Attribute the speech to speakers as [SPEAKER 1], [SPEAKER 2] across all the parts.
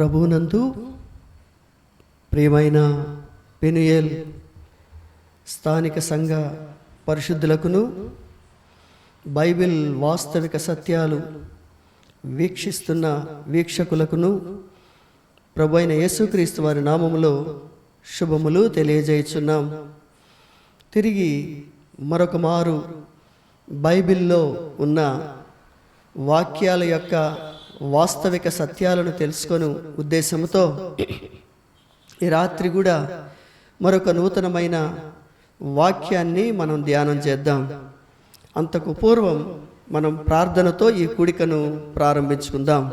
[SPEAKER 1] ప్రభువునందు ప్రియమైన పెనుయేల్ స్థానిక సంఘ పరిశుద్ధులకును బైబిల్ వాస్తవిక సత్యాలు వీక్షిస్తున్న వీక్షకులకును ప్రభు అయిన యేసుక్రీస్తు వారి నామములో శుభములు తెలియజేయుచున్నాం. తిరిగి మరొక మారు బైబిల్లో ఉన్న వాక్యాల యొక్క వాస్తవిక సత్యాలను తెలుసుకొని ఉద్దేశంతో ఈ రాత్రి కూడా మరొక నూతనమైన వాక్యాన్ని మనం ధ్యానం చేద్దాం. అంతకు పూర్వం మనం ప్రార్థనతో ఈ కూడికను ప్రారంభించుకుందాం.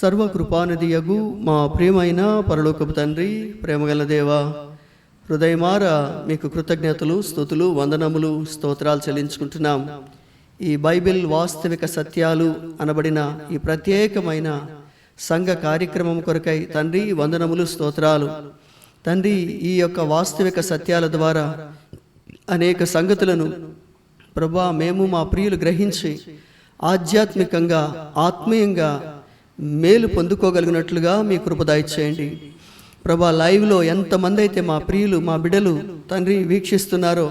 [SPEAKER 1] సర్వకృపానిధియగు మా ప్రియమైన పరలోకపు తండ్రి ప్రేమగల దేవ హృదయమార మీకు కృతజ్ఞతలు స్థుతులు వందనములు స్తోత్రాలు చెల్లించుకుంటున్నాం. ఈ బైబిల్ వాస్తవిక సత్యాలు అనబడిన ఈ ప్రత్యేకమైన సంఘ కార్యక్రమం కొరకై తండ్రి వందనములు స్తోత్రాలు. తండ్రి ఈ యొక్క వాస్తవిక సత్యాల ద్వారా అనేక సంగతులను ప్రభా మేము మా ప్రియులు గ్రహించి ఆధ్యాత్మికంగా ఆత్మీయంగా మేలు పొందుకోగలిగినట్లుగా మీ కృపదాయి చేయండి ప్రభా లైవ్లో ఎంతమంది అయితే మా ప్రియులు మా బిడ్డలు తండ్రి వీక్షిస్తున్నారో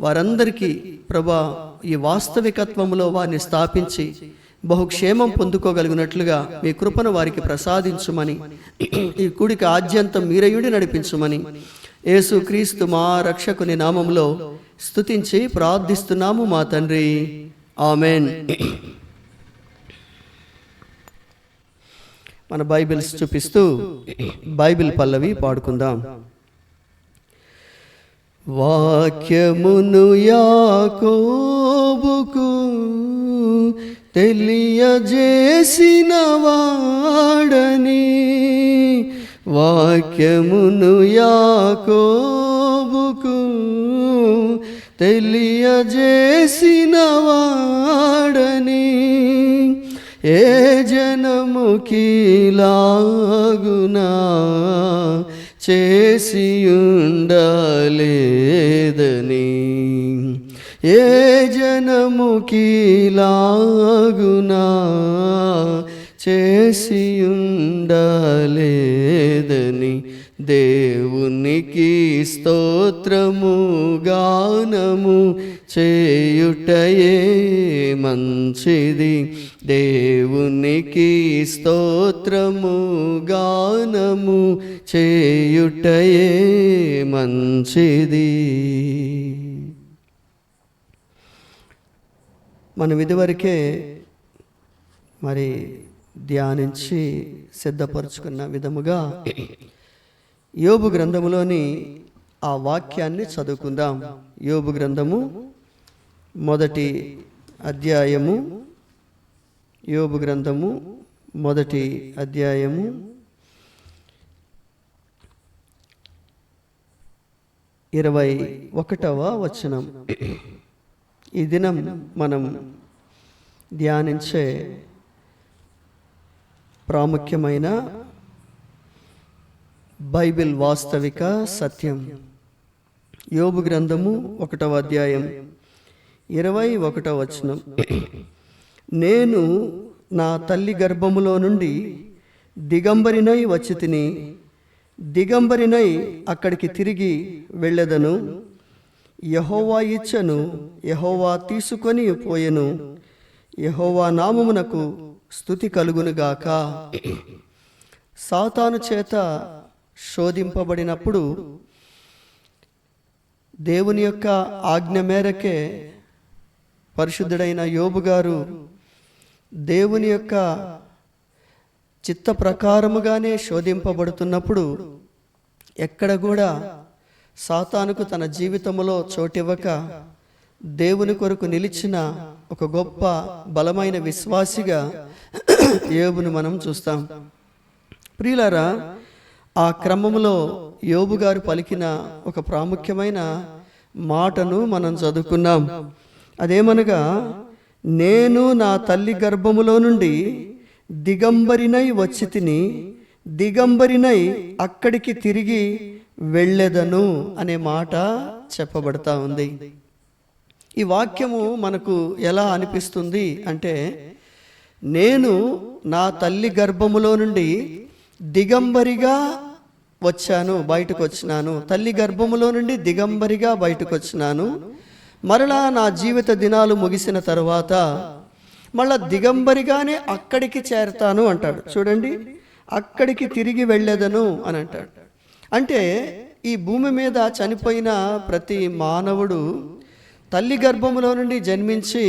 [SPEAKER 1] వారందరికీ ప్రభా ఈ వాస్తవికత్వంలో వారిని స్థాపించి బహుక్షేమం పొందుకోగలిగినట్లుగా మీ కృపను వారికి ప్రసాదించుమని ఈ కూడిక ఆద్యంతం మీరయుడి నడిపించుమని యేసు క్రీస్తు మా రక్షకుని నామంలో స్తుతించి ప్రార్థిస్తున్నాము మా తండ్రి. ఆమెన్. మన బైబిల్స్ చూపిస్తూ బైబిల్ పల్లవి పాడుకుందాం. వాక్యమును యాకోబుకు తెలియజేసిన వాడని వాక్యమును యాకోబుకు తెలియజేసిన వాడని ఏ జనముకిలాగునా చేసియుండలేదని. ఏ జనముకిలాగునా చేసియుండలేదని. దేవునికి స్తోత్రము గానము చేయుటయే మంచిది. దేవునికి స్తోత్రము గానము చేయుటయే మంచిది. మనం ఇదివరకే మరి ధ్యానించి సిద్ధపరచుకున్న విధముగా యోబు గ్రంథములోని ఆ వాక్యాన్ని చదువుకుందాం. యోబు గ్రంథము మొదటి అధ్యాయము. యోబు గ్రంథము మొదటి అధ్యాయము. ఇరవై ఒకటవ వచనం. ఈ దినం మనం ధ్యానించే ప్రాముఖ్యమైన బైబిల్ వాస్తవిక సత్యం. యోబు గ్రంథము ఒకటవ అధ్యాయం ఇరవై ఒకటవ వచనం. నేను నా తల్లి గర్భములో నుండి దిగంబరినై వచ్చి తిని దిగంబరినై అక్కడికి తిరిగి వెళ్ళెదను. యహోవా ఇచ్చను యహోవా తీసుకొని పోయెను. యహోవా నామమునకు స్థుతి కలుగునుగాక. సాతాను చేత శోధింపబడినప్పుడు దేవుని యొక్క ఆజ్ఞ మేరకే పరిశుద్ధుడైన యోబు గారు దేవుని యొక్క చిత్త ప్రకారముగానే శోధింపబడుతున్నప్పుడు ఎక్కడ కూడా సాతానుకు తన జీవితంలో చోటివ్వక దేవుని కొరకు నిలిచిన ఒక గొప్ప బలమైన విశ్వాసిగా యోబును మనం చూస్తాం. ప్రియులారా ఆ క్రమంలో యోబు గారు పలికిన ఒక ప్రాముఖ్యమైన మాటను మనం చదువుకున్నాం. అదేమనగా నేను నా తల్లి గర్భములో నుండి దిగంబరినై వచ్చి తిని దిగంబరినై అక్కడికి తిరిగి వెళ్ళెదను అనే మాట చెప్పబడతా ఉంది. ఈ వాక్యము మనకు ఎలా అనిపిస్తుంది అంటే నేను నా తల్లి గర్భములో నుండి దిగంబరిగా వచ్చాను బయటకు వచ్చినాను. తల్లి గర్భములో నుండి దిగంబరిగా బయటకు వచ్చినాను. మరలా నా జీవిత దినాలు ముగిసిన తర్వాత మళ్ళా దిగంబరిగానే అక్కడికి చేరతాను అంటాడు. చూడండి అక్కడికి తిరిగి వెళ్ళేదను అని అంటాడు. అంటే ఈ భూమి మీద చనిపోయిన ప్రతి మానవుడు తల్లి గర్భములో నుండి జన్మించి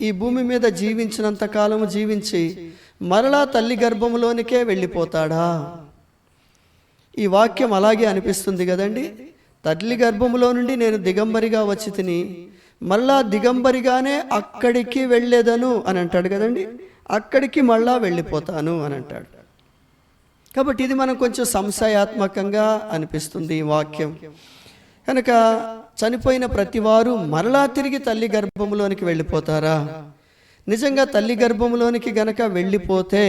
[SPEAKER 1] ఈ భూమి మీద జీవించినంత కాలము జీవించి మరలా తల్లి గర్భములోనికే వెళ్ళిపోతాడా? ఈ వాక్యం అలాగే అనిపిస్తుంది కదండి. తల్లి గర్భములో నుండి నేను దిగంబరిగా వచ్చి తిని మళ్ళా దిగంబరిగానే అక్కడికి వెళ్ళేదను అని అంటాడు కదండి. అక్కడికి మళ్ళా వెళ్ళిపోతాను అని అంటాడు. కాబట్టి ఇది మనం కొంచెం సంశయాత్మకంగా అనిపిస్తుంది ఈ వాక్యం. కనుక చనిపోయిన ప్రతివారు మరలా తిరిగి తల్లి గర్భంలోనికి వెళ్ళిపోతారా? నిజంగా తల్లి గర్భంలోనికి గనక వెళ్ళిపోతే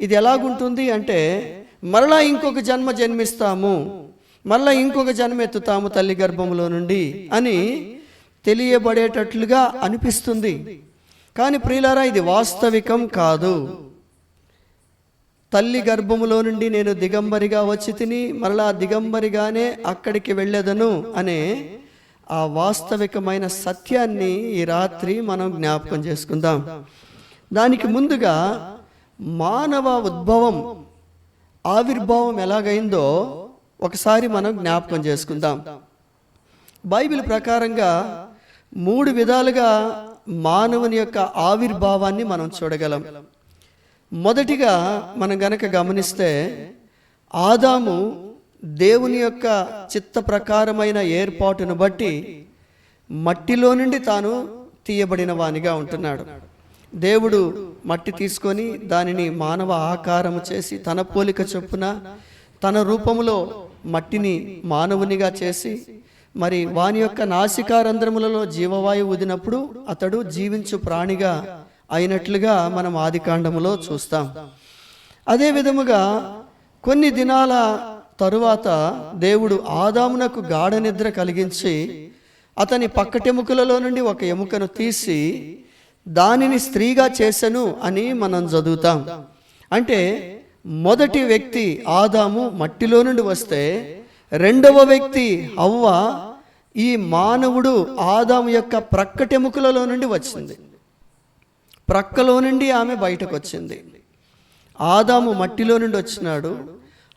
[SPEAKER 1] ఇది ఎలాగుంటుంది అంటే మరలా ఇంకొక జన్మ జన్మిస్తాము. మళ్ళీ ఇంకొక జన్మ ఎత్తుతాము తల్లి గర్భంలో నుండి అని తెలియబడేటట్లుగా అనిపిస్తుంది. కానీ ప్రియులారా ఇది వాస్తవికం కాదు. తల్లి గర్భములో నుండి నేను దిగంబరిగా వచ్చి తిని మరలా దిగంబరిగానే అక్కడికి వెళ్ళేదను అనే ఆ వాస్తవికమైన సత్యాన్ని ఈ రాత్రి మనం జ్ఞాపకం చేసుకుందాం. దానికి ముందుగా మానవ ఉద్భవం ఆవిర్భావం ఎలాగైందో ఒకసారి మనం జ్ఞాపకం చేసుకుందాం. బైబిల్ ప్రకారంగా మూడు విధాలుగా మానవుని యొక్క ఆవిర్భావాన్ని మనం చూడగలం. మొదటిగా మనం గనక గమనిస్తే ఆదాము దేవుని యొక్క చిత్త ప్రకారమైన ఏర్పాటును బట్టి మట్టిలో నుండి తాను తీయబడిన వానిగా ఉంటున్నాడు. దేవుడు మట్టి తీసుకొని దానిని మానవ ఆకారము చేసి తన పోలిక చొప్పున తన రూపంలో మట్టిని మానవునిగా చేసి మరి వాని యొక్క నాసికారంధ్రములలో జీవవాయువు వదినప్పుడు అతడు జీవించు ప్రాణిగా అయినట్లుగా మనం ఆదికాండములో చూస్తాం. అదే విధముగా కొన్ని దినాల తరువాత దేవుడు ఆదామునకు గాఢ నిద్ర కలిగించి అతని పక్కటెముకలలో నుండి ఒక ఎముకను తీసి దానిని స్త్రీగా చేసెను అని మనం చదువుతాం. అంటే మొదటి వ్యక్తి ఆదాము మట్టిలో నుండి వస్తే రెండవ వ్యక్తి అవ్వ ఈ మానవుడు ఆదాము యొక్క ప్రక్కటెముకలలో నుండి వచ్చింది. ప్రక్కలో నుండి ఆమె బయటకు వచ్చింది. ఆదాము మట్టిలో నుండి వచ్చినాడు.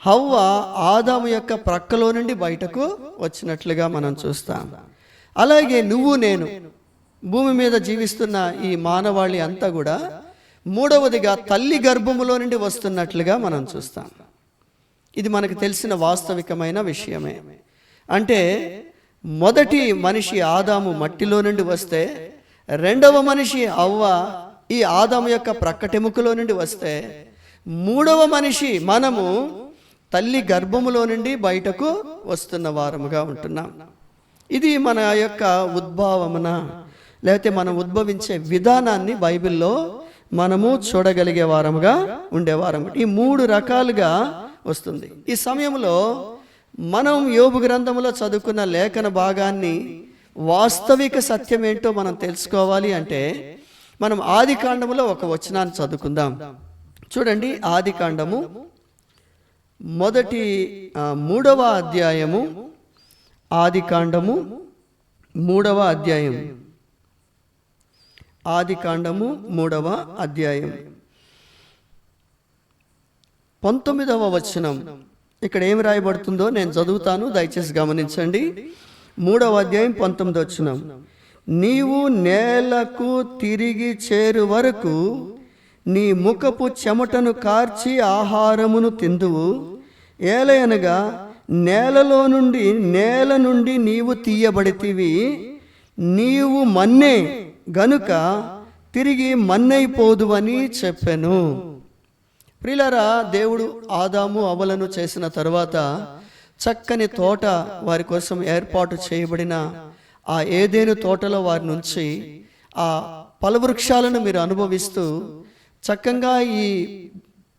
[SPEAKER 1] హవ్వ ఆదాము యొక్క ప్రక్కలో నుండి బయటకు వచ్చినట్లుగా మనం చూస్తాం. అలాగే నువ్వు నేను భూమి మీద జీవిస్తున్న ఈ మానవాళి అంతా కూడా మూడవదిగా తల్లి గర్భములో నుండి వస్తున్నట్లుగా మనం చూస్తాం. ఇది మనకు తెలిసిన వాస్తవికమైన విషయమే. అంటే మొదటి మనిషి ఆదాము మట్టిలో నుండి వస్తే రెండవ మనిషి అవ్వ ఈ ఆదాము యొక్క ప్రక్కటెముకలో నుండి వస్తే మూడవ మనిషి మనము తల్లి గర్భములో నుండి బయటకు వస్తున్న వారముగా ఉంటున్నాం. ఇది మన యొక్క ఉద్భావమున లేకపోతే మనం ఉద్భవించే విధానాన్ని బైబిల్లో మనము చూడగలిగే వారముగా ఉండేవారం ఈ మూడు రకాలుగా వస్తుంది. ఈ సమయంలో మనం యోగు గ్రంథంలో చదువుకున్న లేఖన భాగాన్ని వాస్తవిక సత్యం ఏంటో మనం తెలుసుకోవాలి అంటే మనం ఆది కాండములో ఒక వచనాన్ని చదువుకుందాం. చూడండి ఆది కాండము మొదటి మూడవ అధ్యాయము ఆది కాండము మూడవ అధ్యాయం. ఆది కాండము మూడవ అధ్యాయం. పంతొమ్మిదవ వచనం. ఇక్కడ ఏమి రాయబడుతుందో నేను చదువుతాను దయచేసి గమనించండి. మూడవ అధ్యాయం పంతొమ్మిది వచనం. నీవు నేలకు తిరిగి చేరు వరకు నీ ముఖపు చెమటను కార్చి ఆహారమును తిందువు. ఏలయనగా నేలలో నుండి నేల నుండి నీవు తీయబడితివి. నీవు మన్నే గనుక తిరిగి మన్నైపోదు అని చెప్పాను. ప్రిలరా దేవుడు ఆదాము అవలను చేసిన తర్వాత చక్కని తోట వారి కోసం ఏర్పాటు చేయబడిన ఆ ఏదేను తోటలో వారి నుంచి ఆ ఫలవృక్షాలను మీరు అనుభవిస్తూ చక్కగా ఈ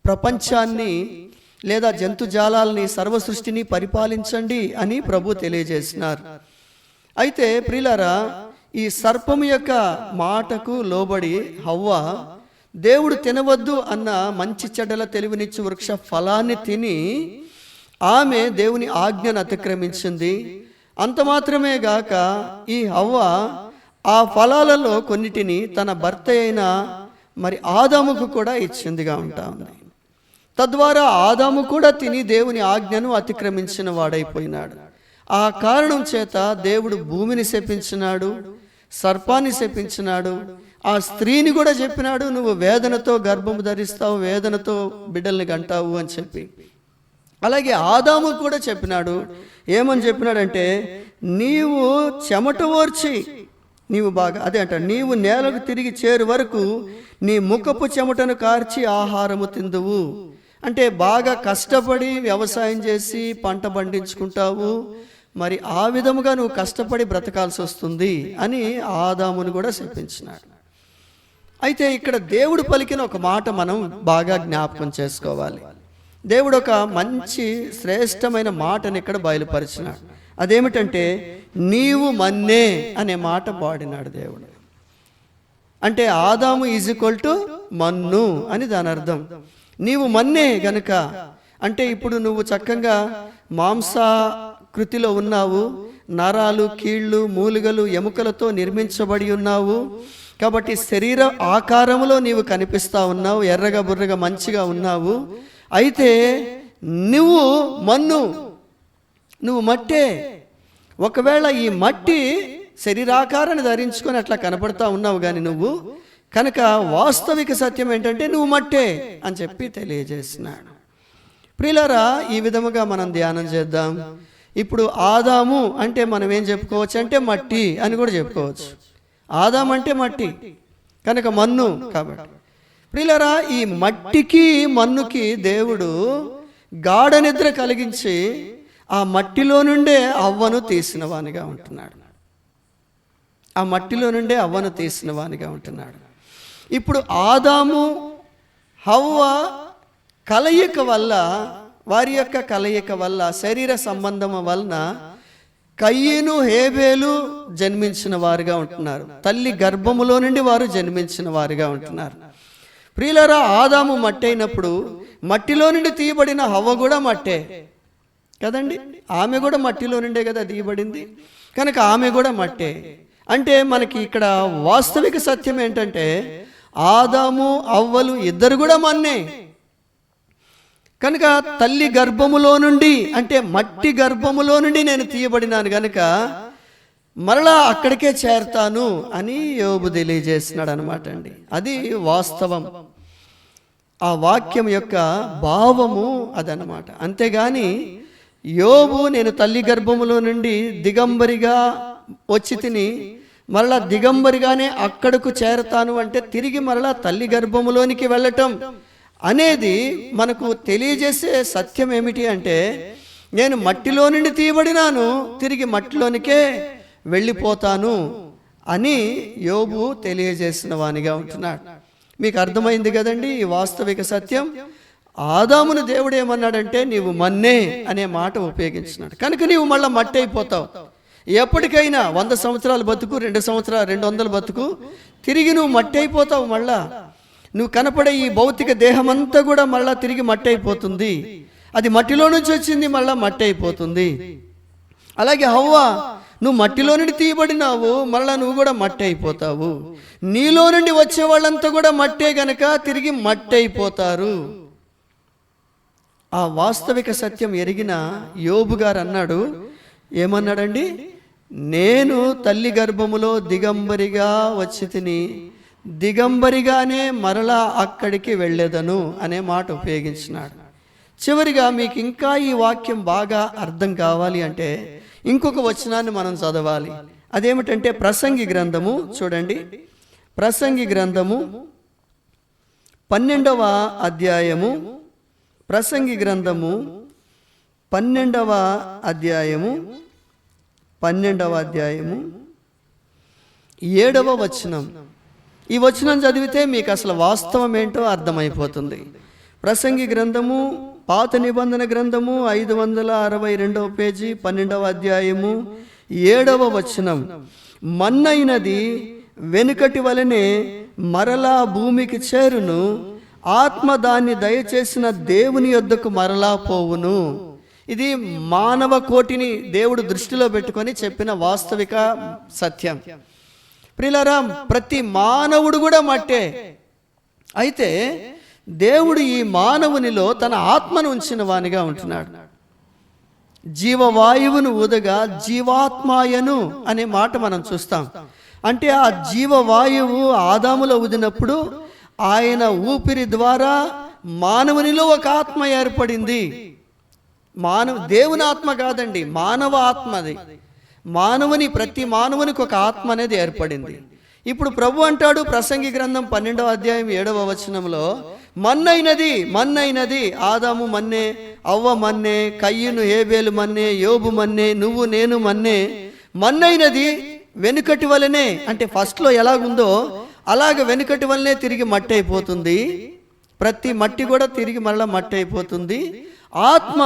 [SPEAKER 1] ప్రపంచాన్ని లేదా జంతుజాలాల్ని సర్వ సృష్టిని పరిపాలించండి అని ప్రభు తెలియజేసినారు. అయితే ప్రిలరా ఈ సర్పము యొక్క మాటకు లోబడి హవ్వ దేవుడు తినవద్దు అన్న మంచి చెడ్డల తెలివినిచ్చు వృక్ష ఫలాన్ని తిని ఆమె దేవుని ఆజ్ఞను అతిక్రమించింది. అంత మాత్రమే గాక ఈ హవ్వ ఆ ఫలాలలో కొన్నిటిని తన భర్త అయిన మరి ఆదాముకు కూడా ఇచ్చిందిగా ఉంటా ఉంది. తద్వారా ఆదాము కూడా తిని దేవుని ఆజ్ఞను అతిక్రమించిన వాడైపోయినాడు. ఆ కారణం చేత దేవుడు భూమిని శపించినాడు సర్పాన్ని శపించినాడు ఆ స్త్రీని కూడా చెప్పినాడు నువ్వు వేదనతో గర్భము ధరిస్తావు వేదనతో బిడ్డల్ని గంటావు అని చెప్పి. అలాగే ఆదాము కూడా చెప్పినాడు ఏమని చెప్పినాడంటే నీవు చెమట ఓర్చి నీవు బాగా అదే అంట నీవు నేలకు తిరిగి చేరు వరకు నీ ముఖపు చెమటను కార్చి ఆహారము తిందువు. అంటే బాగా కష్టపడి వ్యవసాయం చేసి పంట పండించుకుంటావు మరి ఆ విధముగా నువ్వు కష్టపడి బ్రతకాల్సి వస్తుంది అని ఆదామును కూడా చెప్పించినాడు అయితే ఇక్కడ దేవుడు పలికిన ఒక మాట మనం బాగా జ్ఞాపకం చేసుకోవాలి. దేవుడు ఒక మంచి శ్రేష్టమైన మాటని ఇక్కడ బయలుపరిచినాడు. అదేమిటంటే నీవు మన్నే అనే మాట పాడినాడు దేవుడు. అంటే ఆదాము ఈజ్ ఈక్వల్ టు మన్ను అని దాని అర్థం. నీవు మన్నే గనుక అంటే ఇప్పుడు నువ్వు చక్కగా మాంసాకృతిలో ఉన్నావు నరాలు కీళ్ళు మూలుగలు ఎముకలతో నిర్మించబడి ఉన్నావు. కాబట్టి శరీర ఆకారములో నీవు కనిపిస్తా ఉన్నావు ఎర్రగా బుర్రగా మంచిగా ఉన్నావు. అయితే నువ్వు మన్ను నువ్వు మట్టే. ఒకవేళ ఈ మట్టి శరీరాకారాన్ని ధరించుకొని అట్లా కనపడతా ఉన్నావు కానీ నువ్వు కనుక వాస్తవిక సత్యం ఏంటంటే నువ్వు మట్టే అని చెప్పి తెలియజేసినాడు. ప్రిలరా ఈ విధముగా మనం ధ్యానం చేద్దాం. ఇప్పుడు ఆదాము అంటే మనం ఏం చెప్పుకోవచ్చు అంటే మట్టి అని కూడా చెప్పుకోవచ్చు. ఆదాం అంటే మట్టి కనుక మన్ను కాబట్టి. ప్రిలరా ఈ మట్టికి మన్నుకి దేవుడు గాఢ నిద్ర కలిగించి ఆ మట్టిలో నుండే అవ్వను తీసిన వానిగా ఉంటున్నాడు. ఆ మట్టిలో నుండే అవ్వను తీసిన వానిగా ఉంటున్నాడు. ఇప్పుడు ఆదాము హవ్వ కలయిక వల్ల వారి యొక్క కలయిక వల్ల శరీర సంబంధం వలన కయ్యను హేబేలు జన్మించిన వారుగా ఉంటున్నారు. తల్లి గర్భములో నుండి వారు జన్మించిన వారుగా ఉంటున్నారు. ప్రియులరా ఆదాము మట్టి అయినప్పుడు మట్టిలో నుండి తీయబడిన హవ్వ కూడా మట్టే. కదండి? ఆమె కూడా మట్టిలో నుండే కదా తీయబడింది. కనుక ఆమె కూడా మట్టే. అంటే మనకి ఇక్కడ వాస్తవిక సత్యం ఏంటంటే ఆదాము అవ్వలు ఇద్దరు కూడా మన్నే. కనుక తల్లి గర్భములో నుండి అంటే మట్టి గర్భములో నుండి నేను తీయబడినాను కనుక మరలా అక్కడికే చేరతాను అని యోబు తెలియజేస్తున్నాడు అనమాట అండి. అది వాస్తవం. ఆ వాక్యం యొక్క భావము అదనమాట అంతేగాని యోబు నేను తల్లి గర్భములో నుండి దిగంబరిగా వచ్చి తిని మరలా దిగంబరిగానే అక్కడకు చేరతాను అంటే తిరిగి మరలా తల్లి గర్భములోనికి వెళ్ళటం. అనేది మనకు తెలియజేసే సత్యం ఏమిటి అంటే నేను మట్టిలో నుండి తీయబడినాను తిరిగి మట్టిలోనికే వెళ్ళిపోతాను అని యోబు తెలియజేసిన వానిగా ఉంటున్నాడు. మీకు అర్థమైంది కదండి ఈ వాస్తవిక సత్యం? ఆదామును దేవుడు ఏమన్నాడంటే నీవు మన్నే అనే మాట ఉపయోగించినాడు. కనుక నీవు మళ్ళీ మట్టి అయిపోతావు. ఎప్పటికైనా వంద సంవత్సరాలు బతుకు రెండు సంవత్సరాలు రెండు వందలు బతుకు తిరిగి నువ్వు మట్టి అయిపోతావు మళ్ళా. నువ్వు కనపడే ఈ భౌతిక దేహమంతా కూడా మళ్ళా తిరిగి మట్టి అయిపోతుంది అది మట్టిలో నుంచి వచ్చింది మళ్ళా మట్టి అయిపోతుంది అలాగే హవ్వా నువ్వు మట్టిలో నుండి తీయబడినావు మళ్ళా నువ్వు కూడా మట్టి అయిపోతావు నీలో నుండి వచ్చే వాళ్ళంతా కూడా మట్టే గనక తిరిగి మట్టి అయిపోతారు ఆ వాస్తవిక సత్యం ఎరిగిన యోబు గారు అన్నాడు ఏమన్నాడండి? నేను తల్లి గర్భములో దిగంబరిగా వచ్చి తిని దిగంబరిగానే మరలా అక్కడికి వెళ్ళేదను అనే మాట ఉపయోగించినాడు. చివరిగా మీకు ఇంకా ఈ వాక్యం బాగా అర్థం కావాలి అంటే ఇంకొక వచనాన్ని మనం చదవాలి. అదేమిటంటే ప్రసంగి గ్రంథము చూడండి. ప్రసంగి గ్రంథము పన్నెండవ అధ్యాయము ప్రసంగి గ్రంథము పన్నెండవ అధ్యాయము పన్నెండవ అధ్యాయము ఏడవ వచనం. ఈ వచనం చదివితే మీకు అసలు వాస్తవం ఏంటో అర్థమైపోతుంది. ప్రసంగి గ్రంథము పాత నిబంధన గ్రంథము ఐదు వందల అరవై రెండవ పేజీ పన్నెండవ అధ్యాయము ఏడవ వచనం. మన్నైనది వెనుకటి వలనే మరలా భూమికి చేరును ఆత్మ దాన్ని దయచేసిన దేవుని యొద్దకు మరలా పోవును. ఇది మానవ కోటిని దేవుడు దృష్టిలో పెట్టుకొని చెప్పిన వాస్తవిక సత్యం. ప్రిలరాం ప్రతి మానవుడు కూడా మట్టే. అయితే దేవుడు ఈ మానవునిలో తన ఆత్మను ఉంచిన వానిగా ఉంటున్నాడు. జీవవాయువును ఊదగా జీవాత్మాయను అనే మాట మనం చూస్తాం. అంటే ఆ జీవవాయువు ఆదాములో ఊదినప్పుడు ఆయన ఊపిరి ద్వారా మానవునిలో ఒక ఆత్మ ఏర్పడింది. మానవ దేవుని ఆత్మ కాదండి మానవ ఆత్మది. మానవుని ప్రతి మానవునికి ఒక ఆత్మ అనేది ఏర్పడింది. ఇప్పుడు ప్రభు అంటాడు ప్రసంగి గ్రంథం పన్నెండవ అధ్యాయం ఏడవ వచనంలో మన్నైనది మన్నైనది ఆదాము మన్నే అవ్వ మన్నే కయ్యను ఏబేలు మన్నే యోబు మన్నే నువ్వు నేను మన్నే మన్నైనది వెనుకటి వలనే అంటే ఫస్ట్లో ఎలాగుందో అలాగ వెనుకటి వలనే తిరిగి మట్టి అయిపోతుంది. ప్రతి మట్టి కూడా తిరిగి మరలా మట్టి అయిపోతుంది. ఆత్మ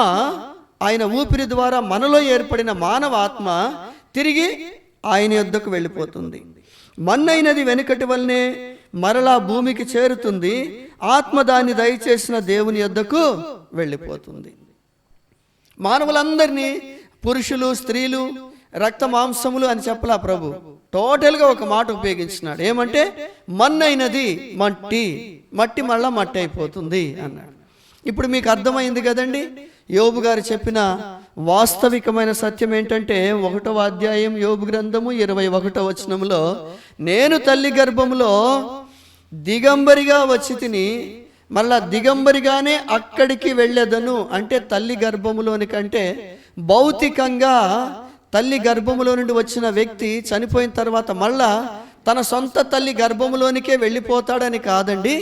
[SPEAKER 1] ఆయన ఊపిరి ద్వారా మనలో ఏర్పడిన మానవ ఆత్మ తిరిగి ఆయన యొద్దకు వెళ్ళిపోతుంది. మన్నైనది వెనుకటి వల్లనే మరలా భూమికి చేరుతుంది. ఆత్మ దాన్ని దయచేసిన దేవుని యొద్దకు వెళ్ళిపోతుంది. మానవులందరినీ పురుషులు స్త్రీలు రక్త మాంసములు అని చెప్పలా ప్రభు. టోటల్గా ఒక మాట ఉపయోగించినాడు. ఏమంటే మన్నైనది మట్టి మట్టి మళ్ళా మట్టి అయిపోతుంది అన్నాడు. ఇప్పుడు మీకు అర్థమైంది కదండి? యోబు గారు చెప్పిన వాస్తవికమైన సత్యం ఏంటంటే ఒకటవ అధ్యాయం యోబు గ్రంథము ఇరవై ఒకటో వచనంలో నేను తల్లి గర్భములో దిగంబరిగా వచ్చి తిని మళ్ళా దిగంబరిగానే అక్కడికి వెళ్ళేదను. అంటే తల్లి గర్భములోని కంటే భౌతికంగా తల్లి గర్భములో నుండి వచ్చిన వ్యక్తి చనిపోయిన తర్వాత మళ్ళా తన సొంత తల్లి గర్భములోనికే వెళ్ళిపోతాడని కాదండి.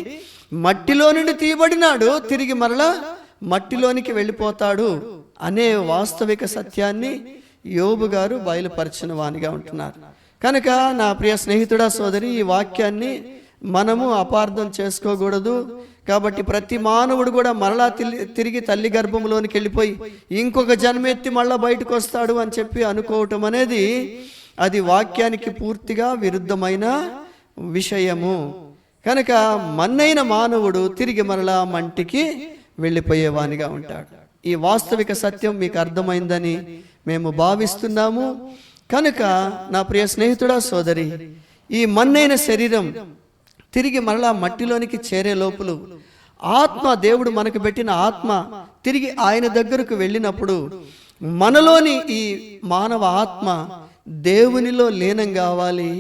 [SPEAKER 1] మట్టిలో నుండి తీయబడినాడు. తిరిగి మరలా మట్టిలోనికి వెళ్ళిపోతాడు అనే వాస్తవిక సత్యాన్ని యోబు గారు బయలుపరిచిన వానిగా ఉంటున్నారు. కనుక నా ప్రియ స్నేహితుడా సోదరి ఈ వాక్యాన్ని మనము అపార్థం చేసుకోకూడదు. కాబట్టి ప్రతి మానవుడు కూడా మరలా తిల్లి- తిరిగి తల్లి గర్భంలోనికి వెళ్ళిపోయి ఇంకొక జన్మెత్తి మళ్ళా బయటకు వస్తాడు అని చెప్పి అనుకోవటం అనేది అది వాక్యానికి పూర్తిగా విరుద్ధమైన విషయము. కనుక మన్నైన మానవుడు తిరిగి మరలా మంటికి వెళ్ళిపోయేవానిగా ఉంటాడు. ఈ వాస్తవిక సత్యం మీకు అర్థమైందని మేము భావిస్తున్నాము. కనుక నా ప్రియ స్నేహితుడా సోదరి ఈ మన్నైన శరీరం తిరిగి మరలా మట్టిలోనికి చేరే లోపులు ఆత్మ దేవుడు మనకు పెట్టిన ఆత్మ తిరిగి ఆయన దగ్గరకు వెళ్ళినప్పుడు మనలోని ఈ మానవ ఆత్మ దేవునిలో లీనం కావాలి.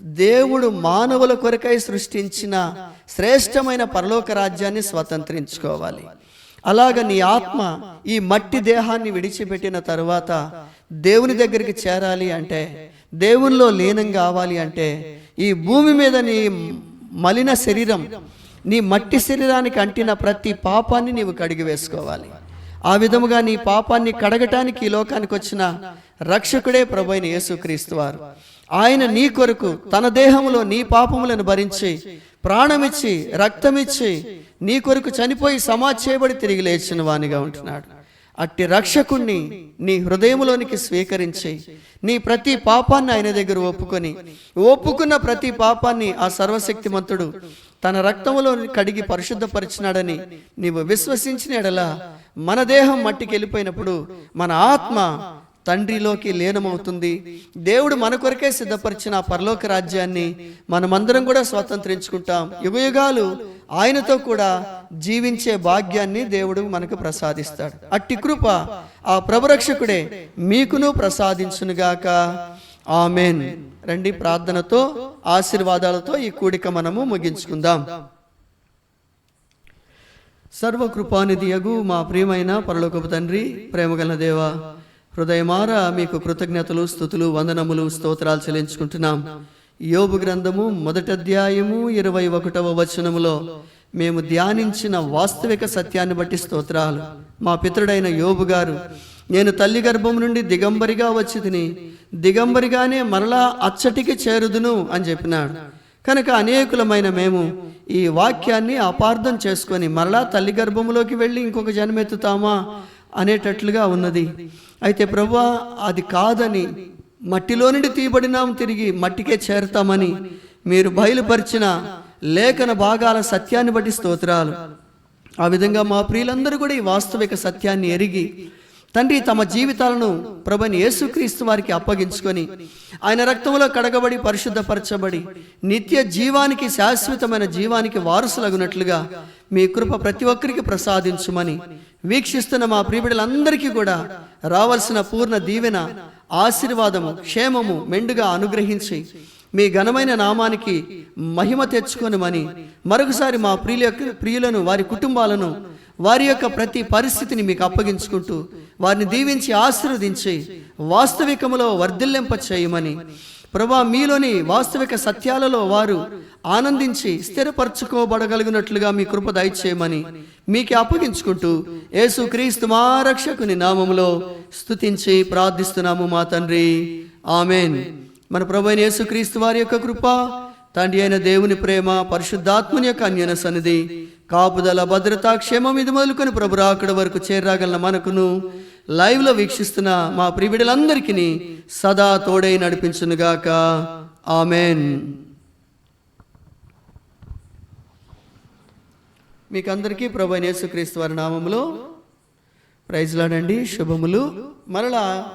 [SPEAKER 1] దేవుడు మానవుల కొరకై సృష్టించిన శ్రేష్టమైన పరలోక రాజ్యాన్ని స్వతంత్రించుకోవాలి. అలాగ నీ ఆత్మ ఈ మట్టి దేహాన్ని విడిచిపెట్టిన తరువాత దేవుని దగ్గరికి చేరాలి అంటే దేవునిలో లీనం కావాలి అంటే ఈ భూమి మీద నీ మలిన శరీరం నీ మట్టి శరీరానికి అంటిన ప్రతి పాపాన్ని నీవు కడిగి వేసుకోవాలి. ఆ విధముగా నీ పాపాన్ని కడగటానికి ఈ లోకానికి వచ్చిన రక్షకుడే ప్రభైన యేసుక్రీస్తు వారు. ఆయన నీ కొరకు తన దేహములో నీ పాపములను భరించి ప్రాణమిచ్చి రక్తమిచ్చి నీ కొరకు చనిపోయి సమాజ్ చేయబడి తిరిగి లేచిన వానిగా ఉంటున్నాడు. అట్టి రక్షకుణ్ణి నీ హృదయములోనికి స్వీకరించి నీ ప్రతి పాపాన్ని ఆయన దగ్గర ఒప్పుకొని ఒప్పుకున్న ప్రతి పాపాన్ని ఆ సర్వశక్తిమంతుడు తన రక్తములో కడిగి పరిశుద్ధపరిచినాడని నీవు విశ్వసించిన ఎడల మన దేహం మట్టికి వెళ్ళిపోయినప్పుడు మన ఆత్మ తండ్రిలోకి లీనమవుతుంది. దేవుడు మన కొరకే సిద్ధపరిచిన ఆ పరలోక రాజ్యాన్ని మనమందరం కూడా స్వతంత్రించుకుంటాం. యుగయుగాలు ఆయనతో కూడా జీవించే భాగ్యాన్ని దేవుడు మనకు ప్రసాదిస్తాడు. అట్టి కృప ఆ ప్రభురక్షకుడే మీకును ప్రసాదించునుగాక. ఆమెన్. రండి ప్రార్థనతో ఆశీర్వాదాలతో ఈ కూడిక మనము ముగించుకుందాం. సర్వకృపానిధి యగు మా ప్రియమైన పరలోకపు తండ్రి ప్రేమగల దేవా హృదయమార మీకు కృతజ్ఞతలు స్థుతులు వందనములు స్తోత్రాలు చెల్లించుకుంటున్నాం. యోబు గ్రంథము మొదటి అధ్యాయము ఇరవై ఒకటవ వచనములో మేము ధ్యానించిన వాస్తవిక సత్యాన్ని బట్టి స్తోత్రాలు. మా పితృడైన యోబు గారు నేను తల్లి గర్భం నుండి దిగంబరిగా వచ్చి తిని దిగంబరిగానే మరలా అచ్చటికి చేరుదును అని చెప్పినాడు. కనుక అనేకులమైన మేము ఈ వాక్యాన్ని అపార్థం చేసుకొని మరలా తల్లి గర్భంలోకి వెళ్ళి ఇంకొక జన్మెత్తుతామా? అనేటట్లుగా ఉన్నది. అయితే ప్రభు అది కాదని మట్టిలో నుండి తీయబడినాం తిరిగి మట్టికే చేరతామని మీరు బయలుపరిచిన లేఖన భాగాల సత్యాన్ని బట్టి స్తోత్రాలు. ఆ విధంగా మా ప్రియులందరూ కూడా ఈ వాస్తవిక సత్యాన్ని ఎరిగి తండ్రి తమ జీవితాలను ప్రభుని యేసుక్రీస్తు వారికి అప్పగించుకొని ఆయన రక్తంలో కడగబడి పరిశుద్ధపరచబడి నిత్య జీవానికి శాశ్వతమైన జీవానికి వారసులగునట్లుగా మీ కృప ప్రతి ఒక్కరికి ప్రసాదించుమని వీక్షిస్తున్న మా ప్రియబిడలందరికీ కూడా రావాల్సిన పూర్ణ దీవెన ఆశీర్వాదము క్షేమము మెండుగా అనుగ్రహించి మీ ఘనమైన నామానికి మహిమ తెచ్చుకొనమని మరొకసారి మా ప్రియుల ప్రియులను వారి కుటుంబాలను వారి యొక్క ప్రతి పరిస్థితిని మీకు అప్పగించుకుంటూ వారిని దీవించి ఆశీర్వదించి వాస్తవికములో వర్ధిల్లింప చేయమని. ప్రభా మీలోని వాస్తవిక సత్యాలలో వారు ఆనందించి స్థిరపరచుకోబడగలిగినట్లుగా మీ కృప దయచేయమని మీకే అప్పగించుకుంటూ యేసు క్రీస్తు మా రక్షకుని నామములో స్తుతించి ప్రార్థిస్తున్నాము మా తండ్రి. ఆమెన్. మన ప్రభు అయిన యేసుక్రీస్తు వారి యొక్క కృప తండ్రి అయిన దేవుని ప్రేమ పరిశుద్ధాత్మని యొక్క అన్యన సన్నిధి. కాపుదల భద్రత క్షేమం ఇది మొదలుకొని ప్రభు రాకడ వరకు చేరగలన మనకును. లైవ్లో వీక్షిస్తున్న మా ప్రిబిడలందరికీ సదా తోడై నడిపించునుగాక. ఆమెన్. మీకు అందరికీ ప్రభు అయిన యేసుక్రీస్తు వారి నామంలో ప్రైజ్లాడండి శుభములు. మరలా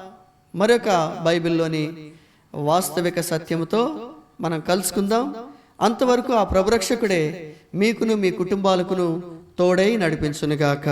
[SPEAKER 1] మరొక బైబిల్లోని వాస్తవిక సత్యముతో మనం కలుసుకుందాం. అంతవరకు ఆ ప్రభురక్షకుడే మీకును మీ కుటుంబాలకును తోడై నడిపించునుగాక.